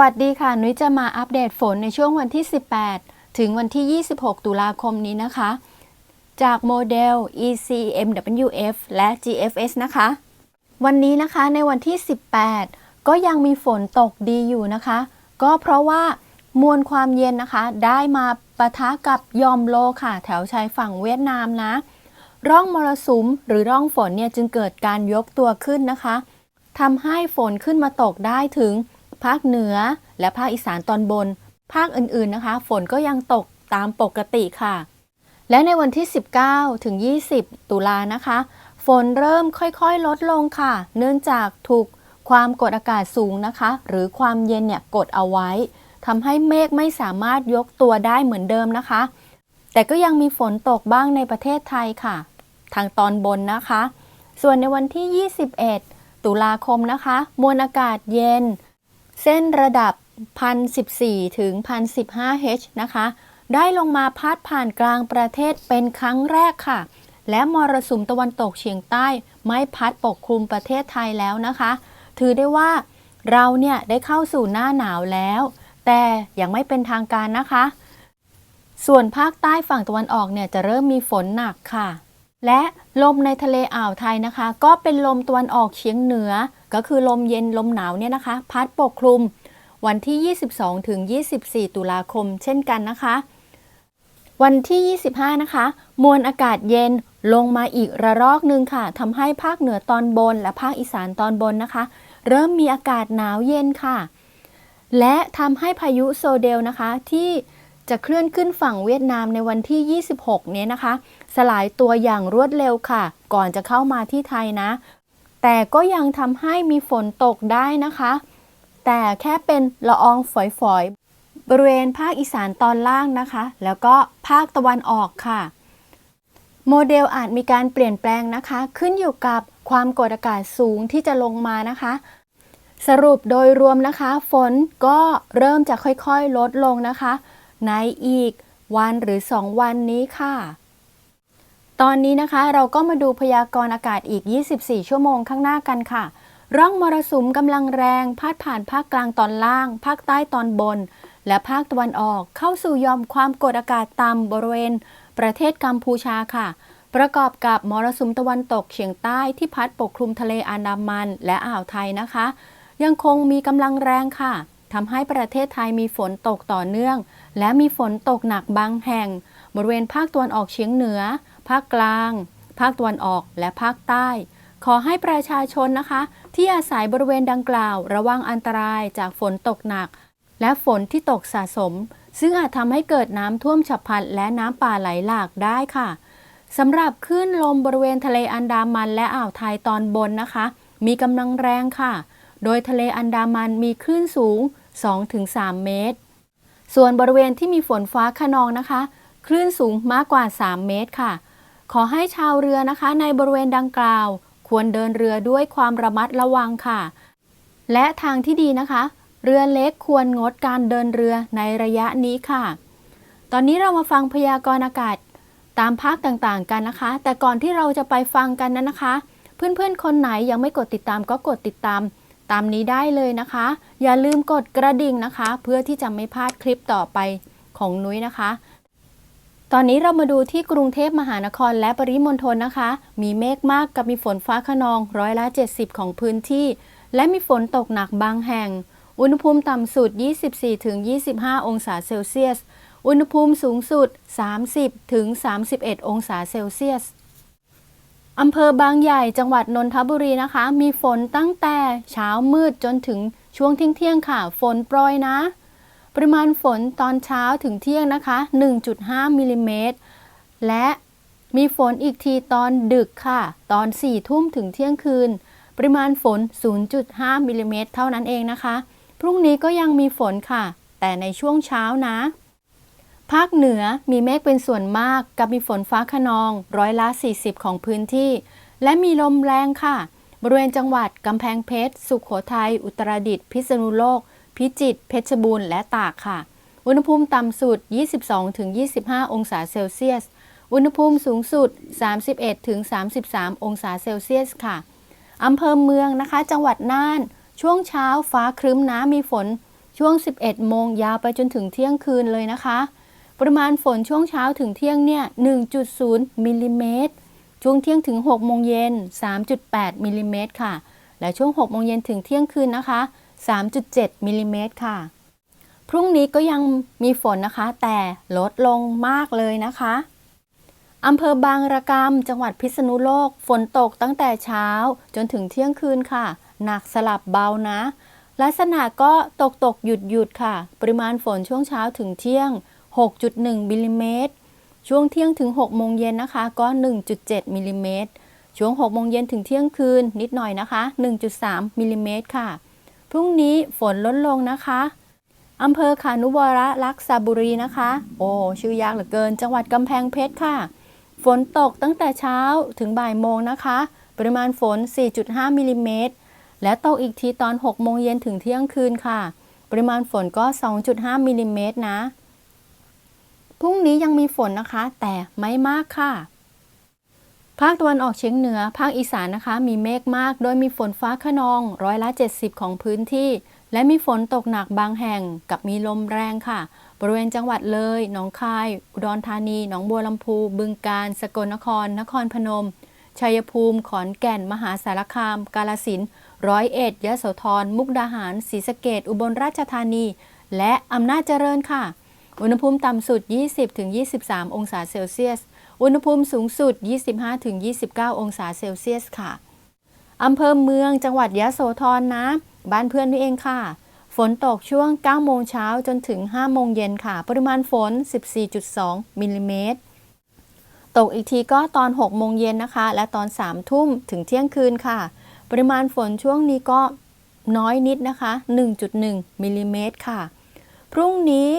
วัสดีค่ะ นุ้ยจะมาอัปเดตฝนในช่วงวันที่ 18 ถึงวันที่ 26 ตุลาคมนี้นะคะ จากโมเดล ECMWF และ GFS นะคะ วันนี้นะคะในวันที่ 18 ก็ยังมีฝนตกดีอยู่นะคะ ก็เพราะว่ามวลความเย็นนะคะ ได้มาปะทะกับยอมโลค่ะ แถวชายฝั่งเวียดนามนะ ร่องมรสุมหรือร่องฝนเนี่ยจึงเกิดการยกตัวขึ้นนะคะทำให้ฝนขึ้นมาตกได้ถึง ภาคเหนือและภาคอีสานตอนบน ภาคอื่นๆนะคะ ฝนก็ยังตกตามปกติค่ะ และในวันที่ 19 ถึง 20 ตุลานะคะ ฝนเริ่มค่อยๆลดลงค่ะ เนื่องจากถูกความกดอากาศสูงนะคะ หรือความเย็นเนี่ยกดเอาไว้ทำให้เมฆไม่สามารถยกตัวได้เหมือนเดิมนะคะ แต่ก็ยังมีฝนตกบ้างในประเทศไทยค่ะ ทางตอนบนนะคะ ส่วนในวันที่ 21 ตุลาคมนะคะ มวลอากาศเย็น เส้นระดับ 1,014 ถึง 1,015 H นะคะ ได้ลงมาพาดผ่านกลางประเทศเป็นครั้งแรกค่ะ และมรสุมตะวันตกเฉียงใต้ไม่พัดปกคลุมประเทศไทยแล้วนะคะ ถือได้ว่าเราเนี่ยได้เข้าสู่หน้าหนาวแล้ว แต่ยังไม่เป็นทางการนะคะ ส่วนภาคใต้ฝั่งตะวันออกเนี่ยจะเริ่มมีฝนหนักค่ะ และลมในทะเลอ่าวไทยนะคะ ก็เป็นลมตะวันออกเฉียงเหนือ ก็คือลมเย็นลมหนาวเนี่ยนะคะ พัดปกคลุม วันที่ 22ถึง24 ตุลาคม เช่นกันนะคะ วันที่ 25 นะคะ มวลอากาศเย็นลงมาอีกระลอกหนึ่งค่ะทำให้ภาคเหนือตอนบน และภาคอีสานตอนบนนะคะ เริ่มมีอากาศหนาวเย็นค่ะ และทำให้พายุโซเดลนะคะที่ จะเคลื่อนขึ้นฝั่งเวียดนามในวันที่ 26เนี้ยนะคะ สลายตัวอย่างรวดเร็วค่ะ ก่อนจะเข้ามาที่ไทยนะ แต่ก็ยังทำให้มีฝนตกได้นะคะ แต่แค่เป็นละอองฝอยๆ บริเวณภาคอีสานตอนล่างนะคะ แล้วก็ภาคตะวันออกค่ะ โมเดลอาจมีการเปลี่ยนแปลงนะคะ ขึ้นอยู่กับความกดอากาศสูงที่จะลงมานะคะสรุปโดยรวมนะคะ ฝนก็เริ่มจะค่อยๆ ลดลงนะคะ ในอีกวันหรือ 2 วันนี้ค่ะ ตอนนี้นะคะเราก็มาดูพยากรณ์อากาศอีก 24 ชั่วโมงข้างหน้ากันค่ะ ร่องมรสุมกำลังแรงพาดผ่านภาคกลางตอนล่าง ภาคใต้ตอนบน และภาคตะวันออกเข้าสู่ยอมความกดอากาศต่ำบริเวณ ประเทศกัมพูชาค่ะ ประกอบกับมรสุมตะวันตกเฉียงใต้ที่พัดปกคลุมทะเลอันดามันและอ่าวไทยนะคะ ยังคงมีกำลังแรงค่ะ ทำให้ประเทศไทยมีฝนตกต่อเนื่อง และมีฝนตกหนักบางแห่ง บริเวณภาคตะวันออกเฉียงเหนือ ภาคกลาง ภาคตะวันออกและภาคใต้ ขอให้ประชาชนนะคะ ที่อาศัยบริเวณดังกล่าว ระวังอันตรายจากฝนตกหนัก และฝนที่ตกสะสม ซึ่งอาจทำให้เกิดน้ำท่วมฉับพลันและน้ำป่าไหลหลากได้ค่ะสำหรับคลื่นลมบริเวณทะเลอันดามันและอ่าวไทยตอนบนนะคะ มีกำลังแรงค่ะ โดยทะเลอันดามันมีคลื่นสูง 2-3 เมตร ส่วนบริเวณที่มีฝนฟ้าขนองนะคะ คลื่นสูงมากกว่า 3 เมตรค่ะ ขอให้ชาวเรือนะคะ ในบริเวณดังกล่าว ควรเดินเรือด้วยความระมัดระวังค่ะ และทางที่ดีนะคะ เรือเล็กควรงดการเดินเรือในระยะนี้ค่ะ ตอนนี้เรามาฟังพยากรณ์อากาศตามภาคต่างๆ กันนะคะ แต่ก่อนที่เราจะไปฟังกันนั้นนะคะ เพื่อนๆ คนไหนยังไม่กดติดตามก็กดติดตาม ตามนี้ได้เลยนะคะ อย่าลืมกดกระดิ่งนะคะ เพื่อที่จะไม่พลาดคลิปต่อไปของนุ้ยนะคะ ตอนนี้เรามาดูที่กรุงเทพมหานครและปริมณฑลนะคะ มีเมฆมากกับมีฝนฟ้าขนองร้อยละ 70 ของพื้นที่ และมีฝนตกหนักบางแห่ง อุณหภูมิต่ำสุด 24-25 องศาเซลเซียส อุณหภูมิสูงสุด 30-31 องศาเซลเซียส อำเภอบางใหญ่จังหวัดนนทบุรีนะคะ มีฝนตั้งแต่เช้ามืดจนถึงช่วงเที่ยงค่ะ ฝนโปรยนะ ปริมาณฝนตอนเช้าถึงเที่ยงนะคะ 1.5มิลลิเมตรและมีฝนอีกทีตอนดึกค่ะ ตอน4ทุ่มถึงเที่ยงคืน ปริมาณฝน 0.5มิลลิเมตรเท่านั้นเองนะคะ พรุ่งนี้ก็ยังมีฝนค่ะ แต่ในช่วงเช้านะ ภาคเหนือมีเมฆเป็นส่วนมากกับมีฝนฟ้าขนองร้อยละ 40 ของพื้นที่ และมีลมแรงค่ะ บริเวณจังหวัดกำแพงเพชร สุขโขทัย อุตรดิตถ์พิษณุโลก พิจิตรเพชรบูรณ์และตากค่ะ อุณหภูมิต่ำสุด 22-25 องศาเซลเซียส อุณหภูมิสูงสุด 31-33 องศาเซลเซียสค่ะอำเภอเมืองนะคะ จังหวัดน่าน ช่วงเช้าฟ้าครึ้มน้ำมีฝนช่วง 11 โมงยาวไปจนถึงเที่ยงคืนเลยนะคะ ปริมาณฝนช่วงเช้าถึงเที่ยงเนี่ย 1.0มิลลิเมตร ช่วงเที่ยงถึง6โมงเย็น 3.8มิลลิเมตรค่ะ และช่วง6โมงเย็นถึงเที่ยงคืนนะคะ 3.7มิลลิเมตรค่ะ พรุ่งนี้ก็ยังมีฝนนะคะ แต่ลดลงมากเลยนะคะอำเภอบางระกำจังหวัดพิษณุโลก ฝนตกตั้งแต่เช้าจนถึงเที่ยงคืนค่ะ หนักสลับเบานะ ลักษณะก็ตกตกหยุดหยุดค่ะ ปริมาณฝนช่วงเช้าถึงเที่ยง 6.1มิลลิเมตรช่วงเที่ยงถึง6โมงเย็นนะคะก็ 1.7มิลลิเมตรช่วง6โมงเย็นถึงเที่ยงคืนนิดหน่อยนะคะ 1.3มิลลิเมตรค่ะ พรุ่งนี้ฝนลดลงนะคะอำเภอขานุวระลักษบุรีนะคะ โอ้ชื่อยากเหลือเกิน จังหวัดกำแพงเพชรค่ะ ฝนตกตั้งแต่เช้าถึงบ่ายโมงนะคะ ปริมาณฝน 4.5มิลลิเมตรและตกอีกทีตอน 6 โมงเย็นถึงเที่ยงคืนค่ะ ปริมาณฝนก็ 2.5มิลลิเมตรนะ พรุ่งนี้ยังมีฝนนะคะ แต่ไม่มากค่ะ ภาคตะวันออกเฉียงเหนือ ภาคอีสานนะคะ มีเมฆมาก โดยมีฝนฟ้าขนองร้อยละ 70 ของพื้นที่ และมีฝนตกหนักบางแห่งกับมีลมแรงค่ะ บริเวณจังหวัดเลย หนองคาย อุดรธานี หนองบัวลำพู บึงกาฬ สกลนคร นครพนม ชัยภูมิ ขอนแก่น มหาสารคาม กาฬสินธุ์ ร้อยเอ็ด ยะโสธร มุกดาหาร ศรีสะเกดอุบลราชธานี และอำนาจเจริญค่ะ อุณหภูมิต่ำสุด 20-23 องศาเซลเซียส อุณหภูมิสูงสุด 25-29 องศาเซลเซียสค่ะอำเภอเมืองจังหวัดยะโสธรนะ บ้านเพื่อนนี่เองค่ะ ฝนตกช่วง 9 โมงเช้าจนถึง 5 โมงเย็นค่ะ ปริมาณฝน 14.2 มิลลิเมตร ตกอีกทีก็ตอน 6 โมงเย็นนะคะ และตอน 3 ทุ่มถึงเที่ยงคืนค่ะ ปริมาณฝนช่วงนี้ก็น้อยนิดนะคะ 1.1 มิลลิเมตรค่ะ พรุ่งนี้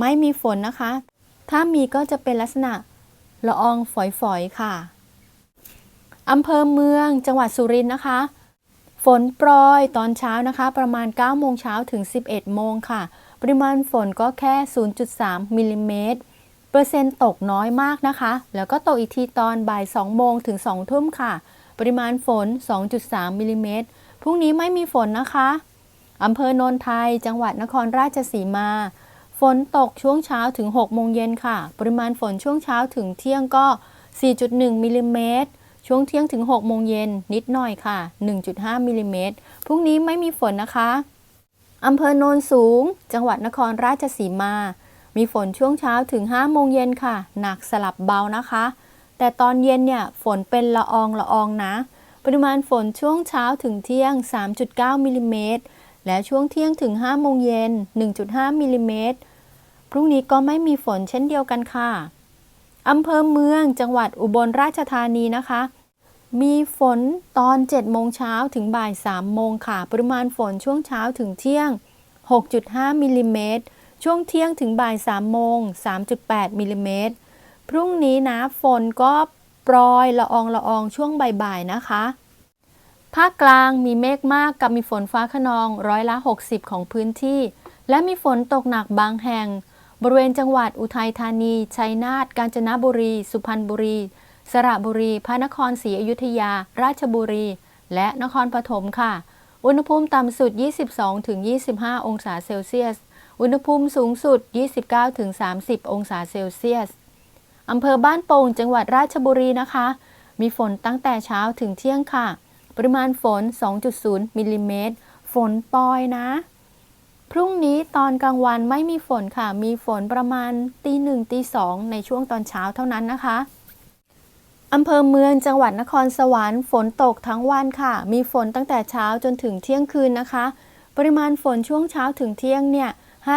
ไม่มีฝนนะคะ ถ้ามีก็จะเป็นลักษณะละอองฝอยๆค่ะอำเภอเมืองจังหวัดสุรินทร์นะคะ ฝนโปรยตอนเช้านะคะ ประมาณ 9 โมงเช้าถึง 11 โมงค่ะ ปริมาณฝนก็แค่ 0.3มิลลิเมตรเปอร์เซ็นต์ตกน้อยมากนะคะ แล้วก็ตกอีกทีตอนบ่าย 2 โมงถึง 2 ทุ่มค่ะ ปริมาณฝน 2.3มิลลิเมตรพรุ่งนี้ไม่มีฝนนะคะอำเภอโนนไทย จังหวัดนครราชสีมา ฝนตกช่วงเช้าถึง 6 โมงเย็นค่ะ ปริมาณฝนช่วงเช้าถึงเที่ยงก็ 4.1 มิลลิเมตร ช่วงเที่ยงถึง 6 โมงเย็นนิดหน่อยค่ะ 1.5 มิลลิเมตร พรุ่งนี้ไม่มีฝนนะคะ อำเภอโนนสูง จังหวัดนครราชสีมา มีฝนช่วงเช้าถึง 5 โมงเย็นค่ะ หนักสลับเบานะคะ แต่ตอนเย็นเนี่ยฝนเป็นละอองละอองนะ ปริมาณฝนช่วงเช้าถึงเที่ยง 3.9 มิลลิเมตร และช่วงเที่ยงถึง 5 โมงเย็น 1.5 มิลลิเมตร พรุ่งนี้ก็ไม่มีฝนเช่นเดียวกันค่ะ อำเภอเมืองจังหวัดอุบลราชธานีนะคะ มีฝนตอน 7 โมงเช้าถึงบ่าย 3 โมงค่ะ ปริมาณฝนช่วงเช้าถึงเที่ยง 6.5 มิลลิเมตร ช่วงเที่ยงถึงบ่าย 3 โมง 3.8 มิลลิเมตร พรุ่งนี้นะฝนก็โปรยละอองละอองช่วงบ่ายๆนะคะ ภาคกลางมีเมฆมากกับมีฝนฟ้าขนองร้อยละ 60 ของพื้นที่ และมีฝนตกหนักบางแห่ง บริเวณจังหวัดอุทัยธานี ชัยนาท กาญจนบุรี สุพรรณบุรี สระบุรี พระนครศรีอยุธยา ราชบุรี และนครปฐมค่ะ อุณหภูมิต่ำสุด 22-25 องศาเซลเซียส อุณหภูมิสูงสุด 29-30 องศาเซลเซียสอำเภอบ้านโป่งจังหวัดราชบุรีนะคะ มีฝนตั้งแต่เช้าถึงเที่ยงค่ะ ปริมาณฝน 2.0มิลลิเมตร ฝนปลอยนะ พรุ่งนี้ตอนกลางวันไม่มีฝนค่ะ มีฝนประมาณตีหนึ่งตีสองในช่วงตอนเช้าเท่านั้นนะคะอำเภอเมืองจังหวัดนครสวรรค์ฝนตกทั้งวันค่ะ มีฝนตั้งแต่เช้าจนถึงเที่ยงคืนนะคะ ปริมาณฝนช่วงเช้าถึงเที่ยงเนี่ย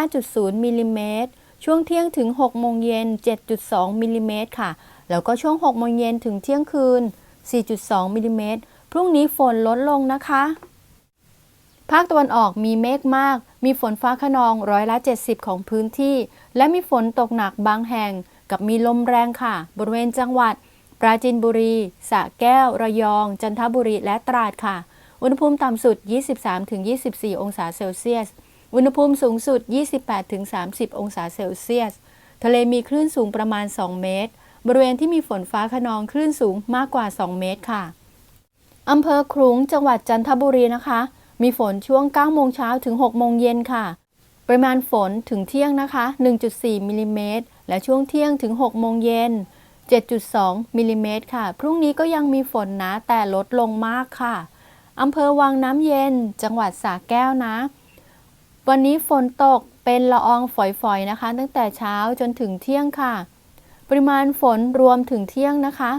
5.0มิลลิเมตร ช่วงเที่ยงถึง 6 โมงเย็น 7.2มิลลิเมตรค่ะ แล้วก็ช่วง 6 โมงเย็นถึงเที่ยงคืน 4.2มิลลิเมตร พรุ่งนี้ฝนลดลงนะคะ ภาคตะวันออกมีเมฆมาก มีฝนฟ้าขนองร้อยละ 70 ของพื้นที่ และมีฝนตกหนักบางแห่ง กับมีลมแรงค่ะ บริเวณจังหวัด ปราจีนบุรี สระแก้ว ระยอง จันทบุรี และตราดค่ะ อุณหภูมิต่ำสุด 23-24 องศาเซลเซียส อุณหภูมิสูงสุด 28-30 องศาเซลเซียส ทะเลมีคลื่นสูงประมาณ 2 เมตร บริเวณที่มีฝนฟ้าขนองคลื่นสูงมากกว่า 2 เมตรค่ะ อำเภอครุงจังหวัดจันทบุรีนะคะ มีฝนช่วง9โมงเช้าถึง6โมงเย็นค่ะ ปริมาณฝนถึงเที่ยงนะคะ 1.4มิลลิเมตรและช่วงเที่ยงถึง6โมงเย็น 7.2มิลลิเมตรค่ะ พรุ่งนี้ก็ยังมีฝนนะ แต่ลดลงมากค่ะอำเภอวังน้ำเย็น จังหวัดสระแก้วนะ วันนี้ฝนตกเป็นละอองฝอยๆนะคะ ตั้งแต่เช้าจนถึงเที่ยงค่ะ ปริมาณฝนรวมถึงเที่ยงนะคะ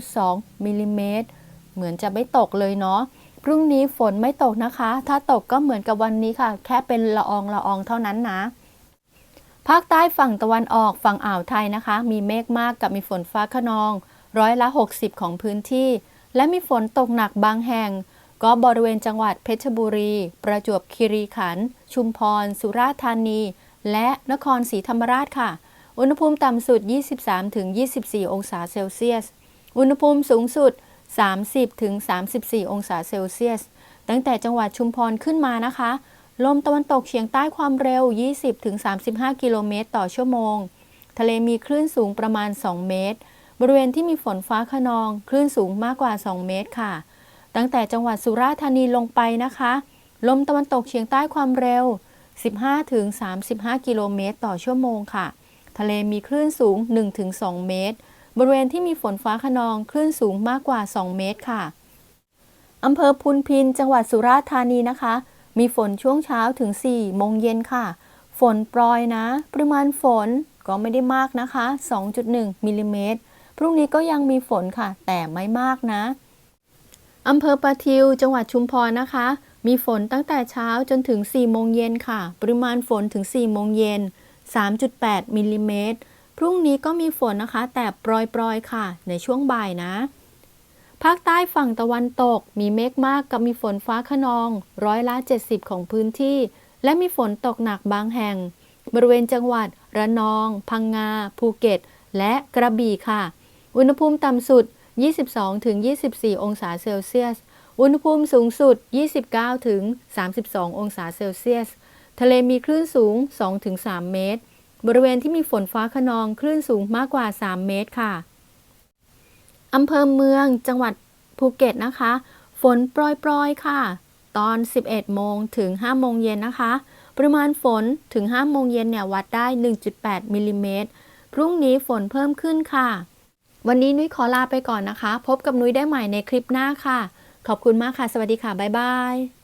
0.2มิลลิเมตร เหมือนจะไม่ตกเลยเนาะพรุ่งนี้ฝนไม่ตกนะคะ ถ้าตกก็เหมือนกับวันนี้ค่ะ แค่เป็นละอองละอองเท่านั้นนะภาคใต้ฝั่งตะวันออกฝั่งอ่าวไทยนะคะ มีเมฆมากกับมีฝนฟ้าขนอง ร้อยละ 60 ของพื้นที่ และมีฝนตกหนักบางแห่ง ก็บริเวณจังหวัดเพชรบุรี ประจวบคีรีขันธ์ชุมพร สุราษฎร์ธานี และนครศรีธรรมราชค่ะ อุณหภูมิต่ำสุด 23-24 องศาเซลเซียส อุณหภูมิสูงสุด 30-34 องศาเซลเซียส ตั้งแต่จังหวัดชุมพรขึ้นมานะคะ ลมตะวันตกเฉียงใต้ความเร็ว 20-35 กิโลเมตรต่อชั่วโมง ทะเลมีคลื่นสูงประมาณ 2 เมตร บริเวณที่มีฝนฟ้าขนอง คลื่นสูงมากกว่า 2 เมตรค่ะ ตั้งแต่จังหวัดสุราษฎร์ธานีลงไปนะคะ ลมตะวันตกเฉียงใต้ความเร็ว 15-35 กิโลเมตรต่อชั่วโมงค่ะ ทะเลมีคลื่นสูง 1-2 เมตร บริเวณที่มีฝนฟ้าขนองคลื่นสูงมากกว่า 2 เมตรค่ะอำเภอพุนพิน จังหวัดสุราษฎร์ธานีนะคะ มีฝนช่วงเช้าถึง 4 โมงเย็นค่ะ ฝนโปรยนะ ปริมาณฝนก็ไม่ได้มากนะคะ 2.1มิลลิเมตร พรุ่งนี้ก็ยังมีฝนค่ะ แต่ไม่มากนะอำเภอปะทิว จังหวัดชุมพรนะคะ มีฝนตั้งแต่เช้าจนถึง 4 โมงเย็นค่ะ ปริมาณฝนถึง 4 โมงเย็น 3.8มิลลิเมตร พรุ่งนี้ก็มีฝนนะคะ แต่โปรยๆ ค่ะ ในช่วงบ่ายนะ ภาคใต้ฝั่งตะวันตก มีเมฆมากกับมีฝนฟ้าขนอง ร้อยละ 70 ของพื้นที่ และมีฝนตกหนักบางแห่ง บริเวณจังหวัด ระนอง พังงา ภูเก็ต และกระบี่ค่ะ อุณหภูมิต่ำสุด 22-24 องศาเซลเซียส อุณหภูมิสูงสุด 29-32 องศาเซลเซียส ทะเลมีคลื่นสูง 2-3 เมตร บริเวณที่มีฝนฟ้าขนองคลื่นสูงมากกว่า 3 เมตรค่ะอำเภอเมืองจังหวัดภูเก็ตนะคะ ฝนโปรยๆค่ะ ตอน 11 โมงถึง 5 โมงเย็นนะคะ ปริมาณฝนถึง 5 โมงเย็นเนี่ยวัดได้ 1.8 มิลลิเมตร พรุ่งนี้ฝนเพิ่มขึ้นค่ะ วันนี้นุ้ยขอลาไปก่อนนะคะ พบกับนุ้ยได้ใหม่ในคลิปหน้าค่ะ ขอบคุณมากค่ะ สวัสดีค่ะ บ๊ายบาย